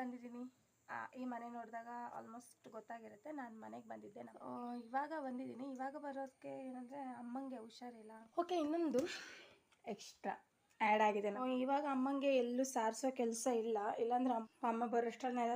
ಬಂದಿದ್ದೀನಿ. ಈ ಮನೆ ನೋಡಿದಾಗ ಆಲ್ಮೋಸ್ಟ್ ಗೊತ್ತಾಗಿರುತ್ತೆ. ನಾನು ಮನೆಗೆ ಬಂದಿದ್ದೆ ನಾನು. ಇವಾಗ ಬಂದಿದ್ದೀನಿ. ಇವಾಗ ಬರೋದಕ್ಕೆ ಏನಂದರೆ ಅಮ್ಮಂಗೆ ಹುಷಾರಿಲ್ಲ. ಓಕೆ ಇನ್ನೊಂದು ಎಕ್ಸ್ಟ್ರಾ ಆ್ಯಡ್ ಆಗಿದೆ ನಾವು ಇವಾಗ ಅಮ್ಮಂಗೆ ಎಲ್ಲೂ ಸಾರಿಸೋ ಕೆಲಸ ಇಲ್ಲ. ಇಲ್ಲಾಂದ್ರೆ ಅಮ್ಮ ಅಮ್ಮ ಬರೋಷ್ಟರಲ್ಲಿ ನೆಲ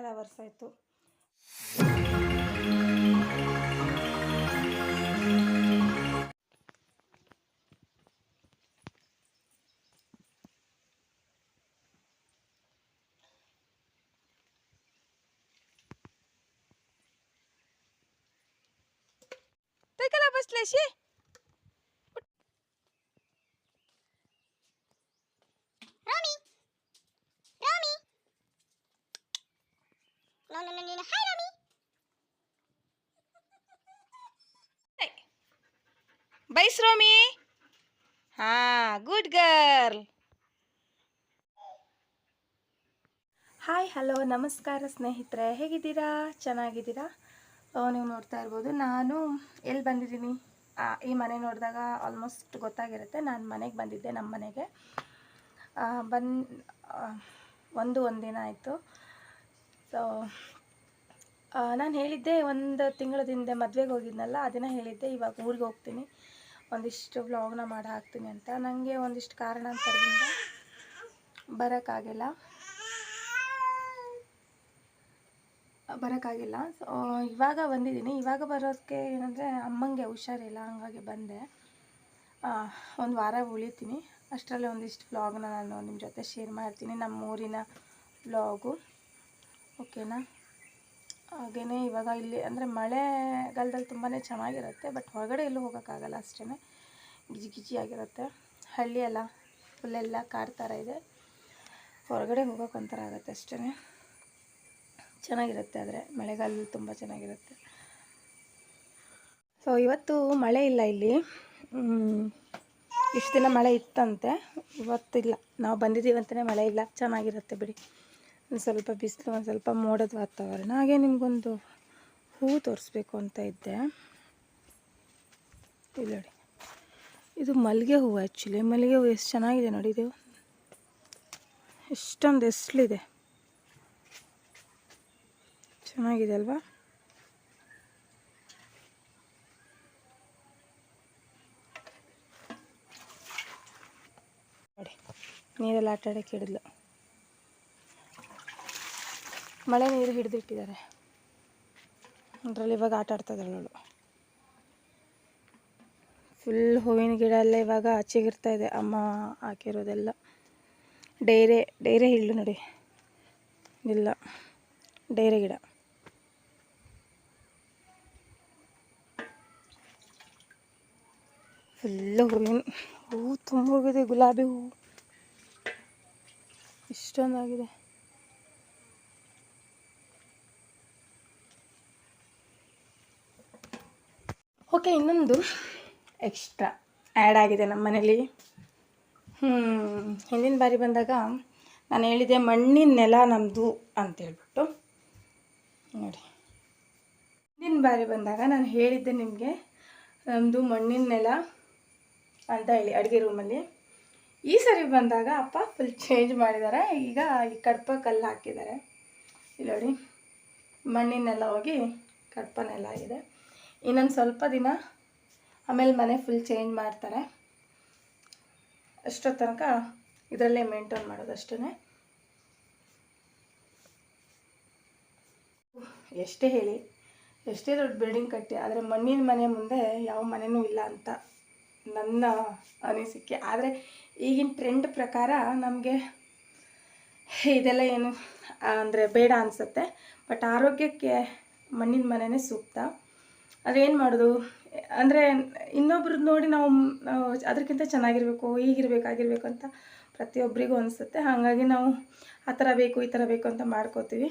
ಕೈಕಲ್ಲ ಬಸ್ಲೇಶಿ! ಬೈಸ್ ರೋಮಿ. ಹಾ ಗುಡ್ ಗರ್ಲ್. ಹಾಯ್ ಹಲೋ ನಮಸ್ಕಾರ ಸ್ನೇಹಿತರೆ. ಹೇಗಿದ್ದೀರಾ? ಚೆನ್ನಾಗಿದ್ದೀರಾ? ನೀವು ನೋಡ್ತಾ ಇರ್ಬೋದು. ನಾನು ಎಲ್ಲಿ ಬಂದಿದ್ದೀನಿ? ಈ ಮನೆ ನೋಡಿದಾಗ ಆಲ್ಮೋಸ್ಟ್ ಗೊತ್ತಾಗಿರುತ್ತೆ. ನಾನು ಮನೆಗೆ ಬಂದಿದ್ದೆ ನಮ್ಮ ಮನೆಗೆ. ಬಂದು ಒಂದು ಒಂದಿನ ಆಯಿತು. ಸೊ ನಾನು ಹೇಳಿದ್ದೆ ಒಂದು ತಿಂಗಳ ಹಿಂದೆ ಮದುವೆಗೆ ಹೋಗಿದ್ನಲ್ಲ ಅದನ್ನು ಹೇಳಿದ್ದೆ ಇವಾಗ ಊರಿಗೆ ಹೋಗ್ತೀನಿ. ಒಂದಿಷ್ಟು ವ್ಲಾಗ್ನ ಮಾಡಿ ಹಾಕ್ತೀನಿ ಅಂತ. ನನಗೆ ಒಂದಿಷ್ಟು ಕಾರಣಾಂತರದಿಂದ ಬರೋಕ್ಕಾಗಿಲ್ಲ ಬರೋಕ್ಕಾಗಿಲ್ಲ. ಸೊ ಇವಾಗ ಬಂದಿದ್ದೀನಿ. ಇವಾಗ ಬರೋದಕ್ಕೆ ಏನಂದರೆ ಅಮ್ಮಂಗೆ ಹುಷಾರಿಲ್ಲ, ಹಂಗಾಗಿ ಬಂದೆ. ಒಂದು ವಾರ ಉಳಿತೀನಿ. ಅಷ್ಟರಲ್ಲಿ ಒಂದಿಷ್ಟು ವ್ಲಾಗ್ನ ನಾನು ನಿಮ್ಮ ಜೊತೆ ಶೇರ್ ಮಾಡ್ತೀನಿ ನಮ್ಮ ಊರಿನ ವ್ಲಾಗು ಓಕೆನಾ ಹಾಗೇ ಇವಾಗ ಇಲ್ಲಿ ಅಂದರೆ ಮಳೆಗಾಲದಲ್ಲಿ ತುಂಬಾ ಚೆನ್ನಾಗಿರುತ್ತೆ ಬಟ್ ಹೊರಗಡೆ ಎಲ್ಲೂ ಹೋಗೋಕ್ಕಾಗಲ್ಲ ಅಷ್ಟೇ ಗಿಜಿ ಗಿಜಿ ಆಗಿರುತ್ತೆ. ಹಳ್ಳಿ ಅಲ್ಲ ಫುಲ್ಲೆಲ್ಲ ಕಾರ್ ಥರ ಇದೆ. ಹೊರಗಡೆ ಹೋಗೋಕೆ ಒಂಥರ ಆಗುತ್ತೆ ಅಷ್ಟೇ ಚೆನ್ನಾಗಿರುತ್ತೆ ಆದರೆ ಮಳೆಗಾಲದಲ್ಲಿ ತುಂಬ ಚೆನ್ನಾಗಿರುತ್ತೆ. ಸೊ ಇವತ್ತು ಮಳೆ ಇಲ್ಲ ಇಲ್ಲಿ. ಇಷ್ಟು ದಿನ ಮಳೆ ಇತ್ತಂತೆ. ಇವತ್ತಿಲ್ಲ. ನಾವು ಬಂದಿದ್ದೀವಿ ಅಂತಲೇ ಮಳೆ ಇಲ್ಲ. ಚೆನ್ನಾಗಿರುತ್ತೆ ಬಿಡಿ. ಒಂದು ಸ್ವಲ್ಪ ಬಿಸಿಲು, ಒಂದು ಸ್ವಲ್ಪ ಮೋಡದ ವಾತಾವರಣ. ಹಾಗೆ ನಿಮಗೊಂದು ಹೂವು ತೋರಿಸ್ಬೇಕು ಅಂತ ಇದ್ದೆ. ಇಲ್ಲಿ ನೋಡಿ. ಇದು ಮಲ್ಲಿಗೆ ಹೂವು ಆ್ಯಕ್ಚುಲಿ ಮಲ್ಲಿಗೆ ಹೂವು ಎಷ್ಟು ಚೆನ್ನಾಗಿದೆ ನೋಡಿ. ಇದು ಎಷ್ಟೊಂದು ಎಸ್ಲಿದೆ. ಚೆನ್ನಾಗಿದೆ ಅಲ್ವಾ? ನೋಡಿ, ನೀರೆಲ್ಲ ಆಟ ಆಡೋಕ್ಕೆ ಹಿಡಿದ್ಲು ಮಳೆ ನೀರು ಹಿಡಿದಿಟ್ಟಿದ್ದಾರೆ. ಅದರಲ್ಲಿ ಇವಾಗ ಆಟ ಆಡ್ತಾಯಿದ್ದಾಳು ಫುಲ್ ಹೂವಿನ ಗಿಡ ಎಲ್ಲ ಇವಾಗ ಆಚೆಗಿರ್ತಾ ಇದೆ. ಅಮ್ಮ ಹಾಕಿರೋದೆಲ್ಲ. ಡೈರೆ ಡೈರೆ ಹಿಳ್ಳು ನೋಡಿ. ಇಲ್ಲ, ಡೈರೆ ಗಿಡ. ಫುಲ್ಲು ಹೂವಿನ ಹೂವು ತುಂಬ ಹೋಗಿದೆ, ಗುಲಾಬಿ ಹೂವು ಇಷ್ಟೊಂದಾಗಿದೆ. ಓಕೆ, ಇನ್ನೊಂದು ಎಕ್ಸ್ಟ್ರಾ ಆ್ಯಡ್ ಆಗಿದೆ ನಮ್ಮ ಮನೇಲಿ. ಹಿಂದಿನ ಬಾರಿ ಬಂದಾಗ ನಾನು ಹೇಳಿದೆ ಮಣ್ಣಿನ ನೆಲ ನಮ್ಮದು ಅಂತ ಹೇಳ್ಬಿಟ್ಟು. ನೋಡಿ. ಹಿಂದಿನ ಬಾರಿ ಬಂದಾಗ ನಾನು ಹೇಳಿದ್ದೆ ನಿಮಗೆ ನಮ್ಮದು ಮಣ್ಣಿನ ನೆಲ ಅಂತ ಹೇಳಿ ಅಡುಗೆ ರೂಮಲ್ಲಿ ಈ ಸರಿ ಬಂದಾಗ ಅಪ್ಪ ಫುಲ್ ಚೇಂಜ್ ಮಾಡಿದ್ದಾರೆ ಈಗ ಈ ಕಡ್ಪ ಕಲ್ಲು ಹಾಕಿದ್ದಾರೆ. ಇಲ್ಲಿ ನೋಡಿ, ಮಣ್ಣಿನೆಲ್ಲ ಹೋಗಿ ಕಡ್ಪನೆಲ್ಲ ನೆಲ ಆಗಿದೆ. ಇನ್ನೊಂದು ಸ್ವಲ್ಪ ದಿನ ಆಮೇಲೆ ಮನೆ ಫುಲ್ ಚೇಂಜ್ ಮಾಡ್ತಾರೆ. ಅಷ್ಟೋ ತನಕ ಇದರಲ್ಲೇ ಮೇಂಟೈನ್ ಮಾಡೋದು ಅಷ್ಟೇ ಎಷ್ಟೇ ಹೇಳಿ, ಎಷ್ಟೇ ದೊಡ್ಡ ಬಿಲ್ಡಿಂಗ್ ಕಟ್ಟಿ, ಆದರೆ ಮಣ್ಣಿನ ಮನೆ ಮುಂದೆ ಯಾವ ಮನೆಯೂ ಇಲ್ಲ ಅಂತ. ನನ್ನ ಅನಿಸಿಕೆ. ಆದರೆ ಈಗಿನ ಟ್ರೆಂಡ್ ಪ್ರಕಾರ ನಮಗೆ ಇದೆಲ್ಲ ಏನು, ಅಂದರೆ ಬೇಡ ಅನಿಸುತ್ತೆ. ಬಟ್ ಆರೋಗ್ಯಕ್ಕೆ ಮಣ್ಣಿನ ಮನೆಯೇ ಸೂಕ್ತ. ಅದೇನು ಮಾಡೋದು? ಅಂದರೆ ಇನ್ನೊಬ್ರದ್ದು ನೋಡಿ ನಾವು ಅದಕ್ಕಿಂತ ಚೆನ್ನಾಗಿರಬೇಕು ಈಗಿರಬೇಕಾಗಿರ್ಬೇಕು ಅಂತ ಪ್ರತಿಯೊಬ್ಬರಿಗೂ ಅನಿಸುತ್ತೆ. ಹಾಗಾಗಿ ನಾವು ಆ ಥರ ಬೇಕು, ಈ ಥರ ಬೇಕು ಅಂತ ಮಾಡ್ಕೋತೀವಿ.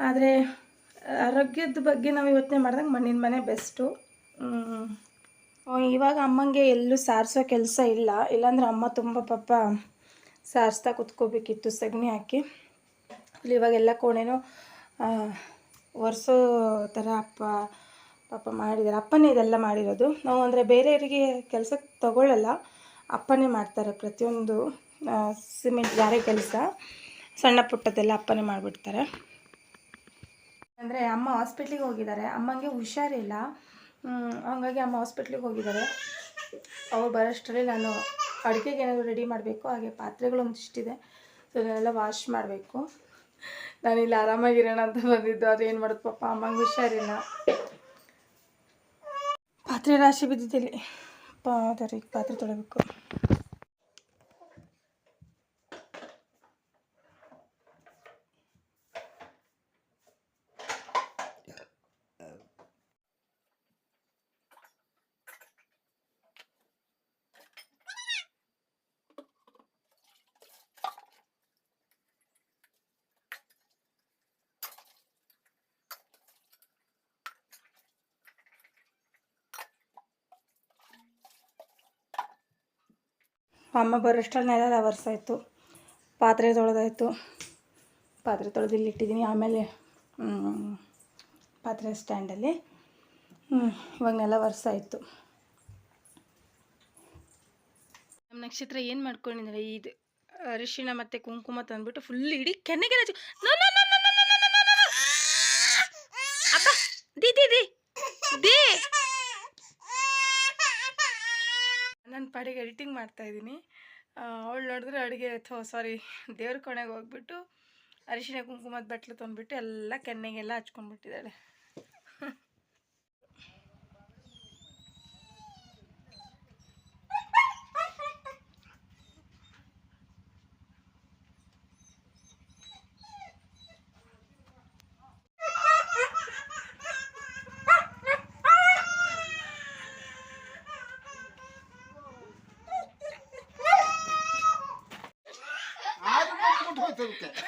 ಆದರೆ ಆರೋಗ್ಯದ ಬಗ್ಗೆ ನಾವು ಯೋಚನೆ ಮಾಡಿದಾಗ ಮಣ್ಣಿನ ಮನೆ ಬೆಸ್ಟು. ಇವಾಗ ಅಮ್ಮಂಗೆ ಎಲ್ಲೂ ಸಾರಿಸೋ ಕೆಲಸ ಇಲ್ಲ. ಇಲ್ಲಾಂದ್ರೆ ಅಮ್ಮ ತುಂಬ ಪಾಪ ಸಾರಿಸ್ತಾ ಕುತ್ಕೋಬೇಕಿತ್ತು ಸಗಣಿ ಹಾಕಿ. ಇವಾಗೆಲ್ಲ ಕೋಣೆನೂ ಒರೆಸೋ ಥರ ಅಪ್ಪ, ಪಾಪ ಮಾಡಿದ್ದಾರೆ. ಅಪ್ಪನೇ ಇದೆಲ್ಲ ಮಾಡಿರೋದು. ನಾವು ಅಂದರೆ ಬೇರೆಯವರಿಗೆ ಕೆಲಸಕ್ಕೆ ತಗೊಳ್ಳಲ್ಲ ಅಪ್ಪನೇ ಮಾಡ್ತಾರೆ ಪ್ರತಿಯೊಂದು ಸಿಮೆಂಟ್ ಗಾರೆ ಕೆಲಸ. ಸಣ್ಣ ಪುಟ್ಟದೆಲ್ಲ ಅಪ್ಪನೇ ಮಾಡಿಬಿಡ್ತಾರೆ. ಅಂದರೆ ಅಮ್ಮ ಹಾಸ್ಪಿಟ್ಲಿಗೆ ಹೋಗಿದ್ದಾರೆ. ಅಮ್ಮಂಗೆ ಹುಷಾರಿಲ್ಲ. ಹಂಗಾಗಿ ಅಮ್ಮ ಹಾಸ್ಪಿಟ್ಲಿಗೆ ಹೋಗಿದ್ದಾರೆ ಅವ್ರು ಬರೋಷ್ಟರಲ್ಲಿ ನಾನು ಅಡುಗೆಗೆ ಏನಾದರೂ ರೆಡಿ ಮಾಡಬೇಕು, ಹಾಗೆ ಪಾತ್ರೆಗಳು ಒಂದಿಷ್ಟಿದೆ ಸೊ ಅದನ್ನೆಲ್ಲ ವಾಶ್ ಮಾಡಬೇಕು. ನಾನು ಇಲ್ಲಿ ಆರಾಮಾಗಿರೋಣ ಅಂತ ಬಂದಿದ್ದು. ಅದು ಏನು ಮಾಡೋದು ಪಾಪ, ಅಮ್ಮಂಗೆ ಹುಷಾರಿಲ್ಲ. ಪಾತ್ರೆ ರಾಶಿ ಬಿದ್ದಿದ್ದಲ್ಲಿ ಪಾತ್ರೆ ಪಾತ್ರೆ ತೊಳಬೇಕು. ಅಮ್ಮ ಬರೋಷ್ಟರಲ್ಲಿ ನೆಲ ಒರೆಸಾಯ್ತು ಪಾತ್ರೆ ತೊಳೆದಾಯ್ತು. ಪಾತ್ರೆ ತೊಳೆದು ಇಲ್ಲಿ ಇಟ್ಟಿದ್ದೀನಿ. ಆಮೇಲೆ ಪಾತ್ರೆ ಸ್ಟ್ಯಾಂಡಲ್ಲಿ ಇವಾಗ ನೆಲ ಒರೆಸಾಯ್ತು ನಮ್ಮ ನಕ್ಷತ್ರ ಏನು ಮಾಡ್ಕೊಂಡಿದ್ದಾರೆ? ಇದು ಅರಿಶಿಣ ಮತ್ತು ಕುಂಕುಮ ತಂದ್ಬಿಟ್ಟು ಫುಲ್ ಇಡೀ ಕೆನ್ನೆಗೆ ನನ್ನ ಪಾಡಿಗೆ ಎಡಿಟಿಂಗ್ ಮಾಡ್ತಾ ಇದ್ದೀನಿ. ಅವಳು ನೋಡಿದ್ರೆ ಅಡುಗೆ ಥೋ, ಸಾರಿ, ದೇವ್ರ ಕೊನೆಗೆ ಹೋಗ್ಬಿಟ್ಟು ಅರಿಶಿನ ಕುಂಕುಮದ ಬಟ್ಲು ತಂದ್ಬಿಟ್ಟು ಎಲ್ಲ ಕೆನ್ನೆಗೆಲ್ಲ ಹಚ್ಕೊಂಡ್ಬಿಟ್ಟಿದ್ದಾಳೆ.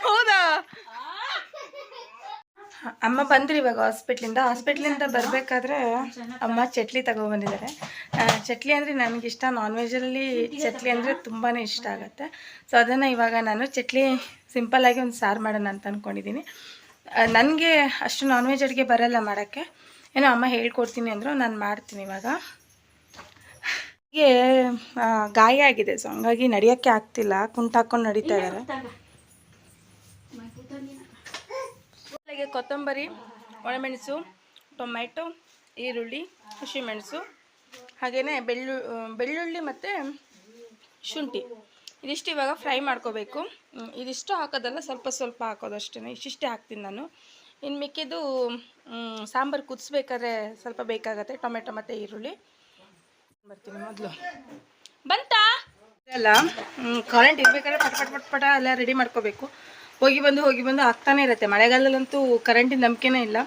ಹೌದಾ? ಅಮ್ಮ ಬಂದ್ರಿ ಇವಾಗ ಹಾಸ್ಪಿಟ್ಲಿಂದ ಹಾಸ್ಪಿಟ್ಲಿಂದ ಬರಬೇಕಾದ್ರೆ ಅಮ್ಮ ಚಟ್ಲಿ ತಗೊಬಂದಿದ್ದಾರೆ ಬಂದಿದ್ದಾರೆ. ಚಟ್ಲಿ ಅಂದರೆ ನನಗಿಷ್ಟ ನಾನ್ ವೆಜ್ಜಲ್ಲಿ ಚಟ್ಲಿ ಅಂದರೆ ತುಂಬಾ ಇಷ್ಟ ಆಗುತ್ತೆ. ಸೊ ಅದನ್ನು ಇವಾಗ ನಾನು ಚಟ್ಲಿ ಸಿಂಪಲ್ಲಾಗಿ ಒಂದು ಸಾರು ಮಾಡೋಣ ಅಂತ ಅಂದ್ಕೊಂಡಿದ್ದೀನಿ ನನಗೆ ಅಷ್ಟು ನಾನ್ ವೆಜ್ ಅಡುಗೆ ಬರಲ್ಲ ಮಾಡೋಕ್ಕೆ. ಏನೋ ಅಮ್ಮ ಹೇಳ್ಕೊಡ್ತೀನಿ ಅಂದರು, ನಾನು ಮಾಡ್ತೀನಿ ಇವಾಗ. ಗಾಯ ಆಗಿದೆ. ಸೊ ಹಂಗಾಗಿ ನಡೆಯೋಕ್ಕೆ ಆಗ್ತಿಲ್ಲ. ಕುಂಟಾಕೊಂಡು ನಡೀತಾ ಇದ್ದಾರೆ. ಹಾಗೆ ಕೊತ್ತಂಬರಿ ಒಣಮೆಣಸು ಟೊಮ್ಯಾಟೊ ಈರುಳ್ಳಿ ಹಸಿಮೆಣಸು ಹಾಗೆಯೇ ಬೆಳ್ಳು ಬೆಳ್ಳುಳ್ಳಿ ಮತ್ತು ಶುಂಠಿ. ಇದಿಷ್ಟು ಇವಾಗ ಫ್ರೈ ಮಾಡ್ಕೋಬೇಕು. ಇದಿಷ್ಟು ಹಾಕೋದಲ್ಲ ಸ್ವಲ್ಪ ಸ್ವಲ್ಪ ಹಾಕೋದು ಅಷ್ಟೇ ಇಷ್ಟಿಷ್ಟೇ ಹಾಕ್ತೀನಿ ನಾನು. ಇನ್ನು ಮಿಕ್ಕಿದ್ದು ಸಾಂಬಾರು ಕುದಿಸ್ಬೇಕಾದ್ರೆ ಸ್ವಲ್ಪ ಬೇಕಾಗತ್ತೆ. ಟೊಮೆಟೊ ಮತ್ತು ಈರುಳ್ಳಿ. ಬರ್ತೀನಿ ಮೊದಲು. ಬಂತಾ? ಅಲ್ಲ ಕರೆಂಟ್ ಇರಬೇಕಾದ್ರೆ ಪಟ ಪಟ ಪಟ ಪಟ ಎಲ್ಲ ರೆಡಿ ಮಾಡ್ಕೋಬೇಕು. ಹೋಗಿ ಬಂದು ಹೋಗಿ ಬಂದು ಆಗ್ತಾನೆ ಇರುತ್ತೆ. ಮಳೆಗಾಲದಲ್ಲಂತೂ ಕರೆಂಟಿನ ನಂಬಿಕೆನೇ ಇಲ್ಲ.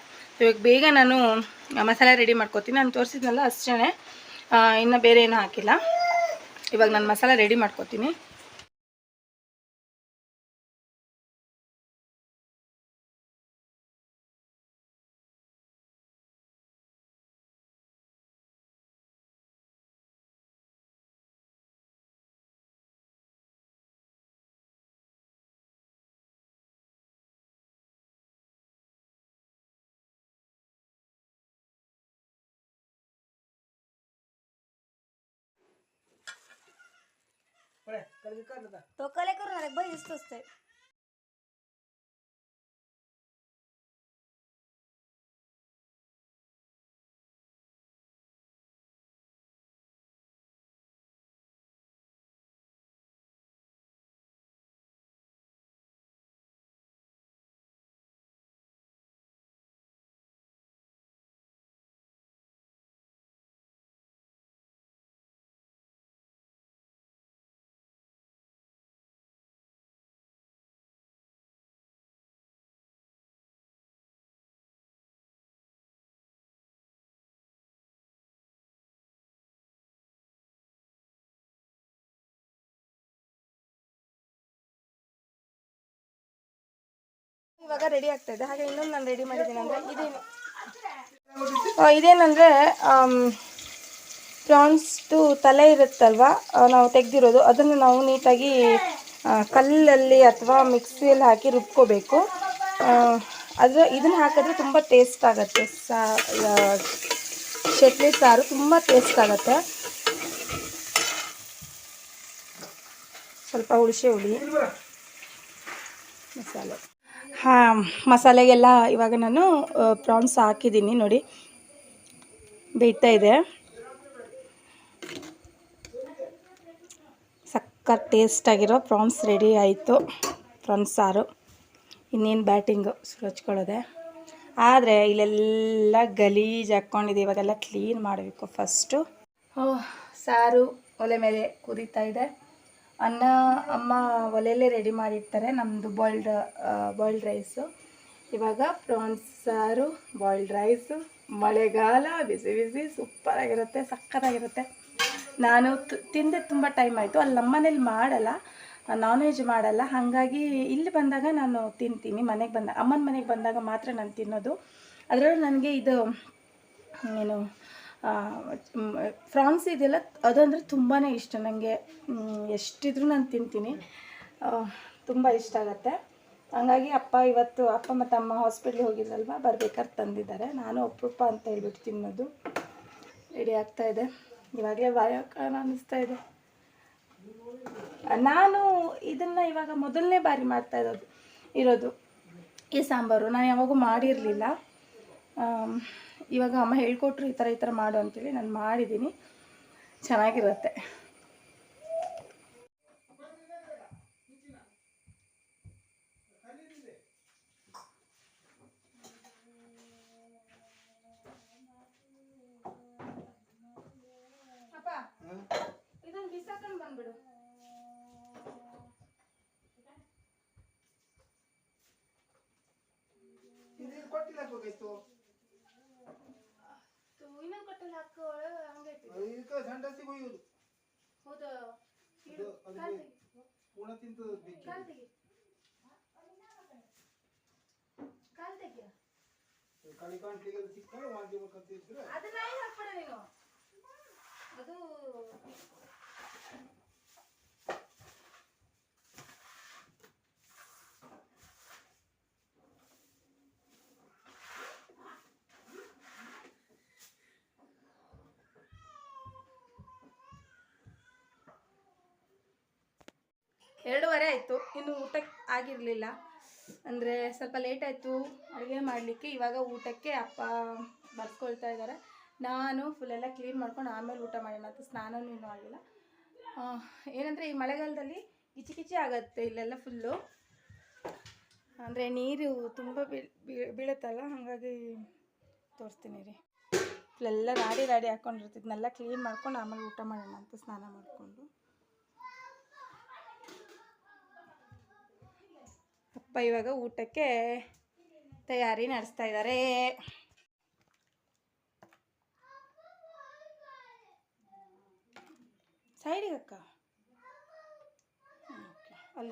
ಇವಾಗ ಬೇಗ ನಾನು ಮಸಾಲೆ ರೆಡಿ ಮಾಡ್ಕೋತೀನಿ. ನಾನು ತೋರಿಸಿದ್ನಲ್ಲ ಅಷ್ಟೇ ಇನ್ನು ಬೇರೆ ಏನೂ ಹಾಕಿಲ್ಲ. ಇವಾಗ ನಾನು ಮಸಾಲೆ ರೆಡಿ ಮಾಡ್ಕೋತೀನಿ. తొక్కలేకున్నారు అబ్బాయి తీసుకొస్తాయి ಇವಾಗ ರೆಡಿ ಆಗ್ತಾ ಇದೆ. ಹಾಗೆ ಇನ್ನೊಂದು ನಾನು ರೆಡಿ ಮಾಡಿದ್ದೀನಿ ಅಂದರೆ ಇದೇನು? ಇದೇನಂದರೆ ಪ್ರಾನ್ಸ್ದು ತಲೆ ಇರುತ್ತಲ್ವ? ನಾವು ತೆಗೆದಿರೋದು. ಅದನ್ನು ನಾವು ನೀಟಾಗಿ ಕಲ್ಲಲ್ಲಿ ಅಥವಾ ಮಿಕ್ಸಿಯಲ್ಲಿ ಹಾಕಿ ರುಬ್ಕೋಬೇಕು. ಅದು ಇದನ್ನು ಹಾಕಿದ್ರೆ ತುಂಬ ಟೇಸ್ಟ್ ಆಗುತ್ತೆ. ಸಾ ಚಟ್ನಿ ಸಾರು ತುಂಬ ಟೇಸ್ಟ್ ಆಗುತ್ತೆ. ಸ್ವಲ್ಪ ಹುಣಸೆ ಹುಳಿ. ಮಸಾಲೆ. ಹಾಂ, ಮಸಾಲೆಗೆಲ್ಲ ಇವಾಗ ನಾನು ಪ್ರಾನ್ಸ್ ಹಾಕಿದ್ದೀನಿ ನೋಡಿ. ಬೇಯ್ತಾ ಇದೆ. ಸಕ್ಕತ್ ಟೇಸ್ಟಾಗಿರೋ ಪ್ರಾನ್ಸ್ ರೆಡಿ ಆಯಿತು. ಪ್ರಾನ್ಸ್ ಸಾರು. ಇನ್ನೇನು ಬ್ಯಾಟಿಂಗು ಸುರಚ್ಕೊಳ್ಳೋದೆ. ಆದರೆ ಇಲ್ಲೆಲ್ಲ ಗಲೀಜು ಹಾಕ್ಕೊಂಡಿದೆ. ಇವಾಗೆಲ್ಲ ಕ್ಲೀನ್ ಮಾಡಬೇಕು ಫಸ್ಟು ಸಾರು ಒಲೆ ಮೇಲೆ ಕುದೀತಾ ಇದೆ. ಅನ್ನ ಅಮ್ಮ ಒಲೆಯಲ್ಲೇ ರೆಡಿ ಮಾಡಿರ್ತಾರೆ. ನಮ್ಮದು ಬಾಯ್ಲ್ಡ್ ಬಾಯ್ಲ್ಡ್ ರೈಸು ಇವಾಗ ಪ್ರಾನ್ಸ್ ಸಾರು ಬಾಯ್ಲ್ಡ್ ರೈಸು ಮಳೆಗಾಲ, ಬಿಸಿ ಬಿಸಿ ಸೂಪರಾಗಿರುತ್ತೆ ಸಕ್ಕತ್ತಾಗಿರುತ್ತೆ. ನಾನು ತಿಂದೆ ತುಂಬ ಟೈಮ್ ಆಯಿತು. ಅಲ್ಲಿ ನಮ್ಮನೇಲಿ ಮಾಡಲ್ಲ ನಾನ್ ವೆಜ್ ಮಾಡಲ್ಲ. ಹಾಗಾಗಿ ಇಲ್ಲಿ ಬಂದಾಗ ನಾನು ತಿಂತೀನಿ, ಮನೆಗೆ ಬಂದಾಗ ಅಮ್ಮನ ಮನೆಗೆ ಬಂದಾಗ ಮಾತ್ರ ನಾನು ತಿನ್ನೋದು. ಅದರಲ್ಲೂ ನನಗೆ ಇದು, ಏನು ಫ್ರಾನ್ಸ್ ಇದೆಲ್ಲ ಅದಂದರೆ ತುಂಬಾ ಇಷ್ಟ. ನನಗೆ ಎಷ್ಟಿದ್ರೂ ನಾನು ತಿಂತೀನಿ. ತುಂಬ ಇಷ್ಟ ಆಗುತ್ತೆ. ಹಂಗಾಗಿ ಅಪ್ಪ ಇವತ್ತು ಅಪ್ಪ ಮತ್ತು ಅಮ್ಮ ಹಾಸ್ಪಿಟ್ಲಿಗೆ ಹೋಗಿದ್ರಲ್ವ? ಬರ್ಬೇಕಾದ್ರೆ ತಂದಿದ್ದಾರೆ. ನಾನು ಒಪ್ಪಪ್ಪ ಅಂತ ಹೇಳ್ಬಿಟ್ಟು ತಿನ್ನೋದು. ರೆಡಿ ಆಗ್ತಾ ಇದೆ. ಇವಾಗಲೇ ಬಾಯಕಾನ ಅನ್ನಿಸ್ತಾ ಇದೆ. ನಾನು ಇದನ್ನು ಇವಾಗ ಮೊದಲನೇ ಬಾರಿ ಮಾಡ್ತಾ ಇರೋದು ಇರೋದು ಈ ಸಾಂಬಾರು. ನಾನು ಯಾವಾಗೂ ಮಾಡಿರಲಿಲ್ಲ. ಇವಾಗ ಅಮ್ಮ ಹೇಳ್ಕೊಟ್ರು ಈ ಥರ ಈ ಥರ ಮಾಡು ಅಂತೇಳಿ ನಾನು ಮಾಡಿದ್ದೀನಿ. ಚೆನ್ನಾಗಿರುತ್ತೆ ಅಪ್ಪ ಇದೊಂದು ಬಿಸಾಕೊಂಡು ಬಂದ್ಬಿಡು ಇದು ಕೊಟ್ಟಿಲ್ಲ ಹಾಕ್ಬೇಕಾಯ್ತು ಇನ್ನೊಂದು ಕೊಟ್ಟಲ್ಲಿ ಹಾಕೋ ಹಂಗೈತಿ ಇದಕ್ಕೆ ಸಂಡಸಿಗೆ ಒಯ್ಯೋದು ಹೌದು? ಅದು ಅದಕ್ಕೆ ಪೂರ್ಣ ತಿಂತದ ಬೆಂಕಿ ಕಾಲ್ ತೆಗಿ. ಕಾಲ್ ತೆಗಿಯ ಕಳಿ ಕಾಂಟ್ಲಿಗೆ ಅದು ಸಿಕ್ತಾರೆ ಮಾಡ್ಬೇಕಂತ ಇದ್ರೆ. ಅದನ್ನ ಏನು ಹಾಕ್ಬೇಡ ನೀನು? ಅದು ಎರಡೂವರೆ ಆಯಿತು. ಇನ್ನು ಊಟಕ್ಕೆ ಆಗಿರಲಿಲ್ಲ. ಅಂದರೆ ಸ್ವಲ್ಪ ಲೇಟ್ ಆಯಿತು. ಅಡುಗೆ ಮಾಡಲಿಕ್ಕೆ ಇವಾಗ ಊಟಕ್ಕೆ ಅಪ್ಪ ಬರ್ಸ್ಕೊಳ್ತಾ ಇದ್ದಾರೆ ನಾನು ಫುಲ್ಲೆಲ್ಲ ಕ್ಲೀನ್ ಮಾಡ್ಕೊಂಡು ಆಮೇಲೆ ಊಟ ಮಾಡೋಣ ಅಂತ. ಸ್ನಾನನೂ ಇನ್ನೂ ಆಗಿಲ್ಲ. ಏನಂದರೆ ಈ ಮಳೆಗಾಲದಲ್ಲಿ ಕಿಚಿ ಆಗುತ್ತೆ ಇಲ್ಲೆಲ್ಲ ಫುಲ್ಲು ಅಂದರೆ ನೀರು ತುಂಬ ಬೀಳ್ ಬೀಳ್- ಬೀಳುತ್ತಲ್ಲ? ಹಾಗಾಗಿ ತೋರಿಸ್ತೀನಿ ರೀ. ಫುಲ್ಲೆಲ್ಲ ರಾಡಿ ರಾಡಿ ಹಾಕ್ಕೊಂಡಿರ್ತಿದ್ನೆಲ್ಲ ಕ್ಲೀನ್ ಮಾಡ್ಕೊಂಡು ಆಮೇಲೆ ಊಟ ಮಾಡೋಣ ಅಂತ ಸ್ನಾನ ಮಾಡಿಕೊಂಡು. ಅಪ್ಪ ಇವಾಗ ಊಟಕ್ಕೆ ತಯಾರಿ ನಡೆಸ್ತಾ ಇದ್ದಾರೆ. ಸೈಡಿಗೆ ಅಕ್ಕ ಓಕೆ. ಅಲ್ಲ.